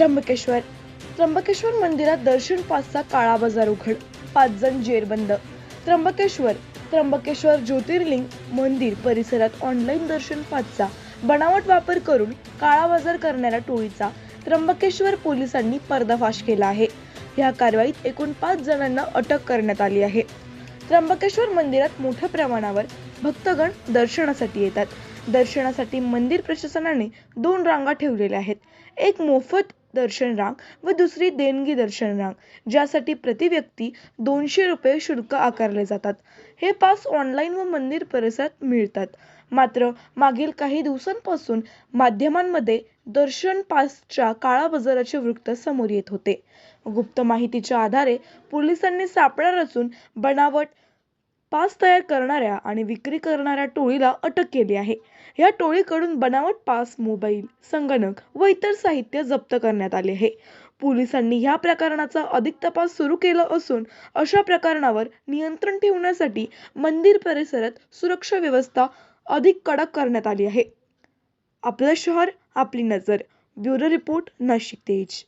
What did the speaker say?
त्र्यंबकेश्वर. त्र्यंबकेश्वर मंदिरात दर्शन पासचा काळा बाजार उघड. पाच जण जेरबंद. त्र्यंबकेश्वर त्र्यंबकेश्वर ज्योतिर्लिंग मंदिर परिसरात ऑनलाईन दर्शन पासचा बनावट वापर करून काळा बाजार करणाऱ्या टोळीचा त्र्यंबकेश्वर पोलिसांनी पर्दाफाश केला आहे. या कारवाईत एकूण पाच जणांना अटक करण्यात आली आहे. त्र्यंबकेश्वर मंदिरात मोठ्या प्रमाणावर भक्तगण दर्शनासाठी येतात. दर्शनासाठी मंदिर प्रशासनाने दोन रांगा ठेवलेल्या आहेत. एक मोफत दर्शन रांग व दुसरी देणगी दर्शन रांग ज्यासाठी प्रति व्यक्ती दोनशे रुपये शुल्क आकारले जातात. हे पास ऑनलाईन व मंदिर परिसरात मिळतात. मात्र मागील काही दिवसांपासून माध्यमांमध्ये दर्शन पासच्या काळा बाजाराचे वृत्त समोर येत होते. गुप्त माहितीच्या आधारे पोलिसांनी सापळा रचून बनावट पास तयार करणाऱ्या आणि विक्री करणाऱ्या टोळीला अटक केली आहे. या टोळीकडून बनावट पास मोबाईल संगणक व इतर साहित्य जप्त करण्यात आले आहे. पोलिसांनी ह्या प्रकरणाचा अधिक तपास सुरू केला असून अशा प्रकरणावर नियंत्रण ठेवण्यासाठी मंदिर परिसरात सुरक्षा व्यवस्था अधिक कडक करण्यात आली आहे. आपलं शहर आपली नजर. ब्युरो रिपोर्ट नाशिक तेज.